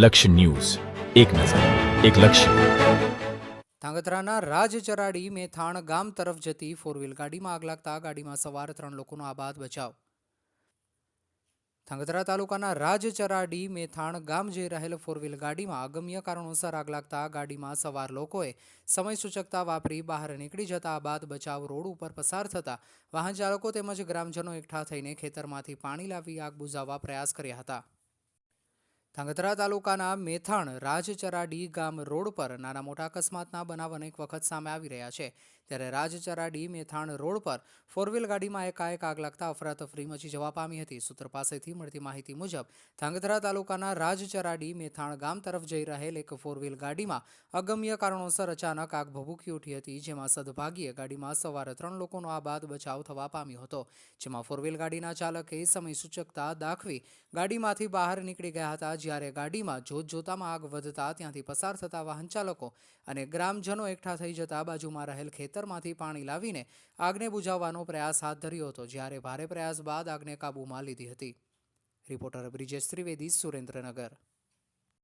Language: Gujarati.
લક્ષ્ય ન્યૂઝ. એક નજર, એક લક્ષ્ય. ધાંગધ્રાના રાજચરાડી મેથાણ ગામ તરફ જતી ફોર વ્હીલ ગાડીમાં આગ લાગતા ગાડીમાં સવાર ત્રણ લોકોનો આબાદ બચાવ. ધાંગધ્રા તાલુકાના રાજચરાડી મેથાણ ગામ જઈ રહેલ ફોર ગાડીમાં અગમ્ય કારણોસર આગ લાગતા ગાડીમાં સવાર લોકોએ સમય સૂચકતા વાપરી બહાર નીકળી જતા બાદ બચાવ રોડ ઉપર પસાર થતા વાહન ચાલકો તેમજ ગ્રામજનો એકઠા થઈને ખેતરમાંથી પાણી લાવી આગ બુઝાવવા પ્રયાસ કર્યા હતા. ધાંગધ્રા તાલુકાના મેથાણ રાજચરાડી ગામ રોડ પર નાના મોટા અકસ્માતના બનાવ અનેક વખત સામે આવી રહ્યા છે. ત્યારે રાજચરાડી મેથાણ રોડ પર ફોરવ્હીલ ગાડીમાં એકાએક આગ લાગતા અફરાતફરી મચી જવા પામી હતી. સૂત્ર પાસેથી મળતી માહિતી મુજબ, ધાંગધ્રા તાલુકાના રાજચરાડી મેથાણ ગામ તરફ જઈ રહેલ એક ફોરવ્હીલ ગાડીમાં અગમ્ય કારણોસર અચાનક આગ ભભૂકી ઉઠી હતી, જેમાં સદભાગ્યે ગાડીમાં સવારે ત્રણ લોકોનો આ બાદ બચાવ થવા પામ્યો હતો. જેમાં ફોરવ્હીલ ગાડીના ચાલકે સમય સૂચકતા દાખવી ગાડીમાંથી બહાર નીકળી ગયા હતા જ્યારે ગાડીમાં જોત જોતામાં આગ વધતા ત્યાંથી પસાર થતા વાહન ચાલકો અને ગ્રામજનો એકઠા થઈ જતા બાજુમાં રહેલ ખેતરમાંથી પાણી લાવીને આગને બુઝાવવાનો પ્રયાસ હાથ ધર્યો હતો, જ્યારે ભારે પ્રયાસ બાદ આગને કાબૂમાં લીધી હતી. રિપોર્ટર બ્રિજેશ ત્રિવેદી સુરેન્દ્રનગર.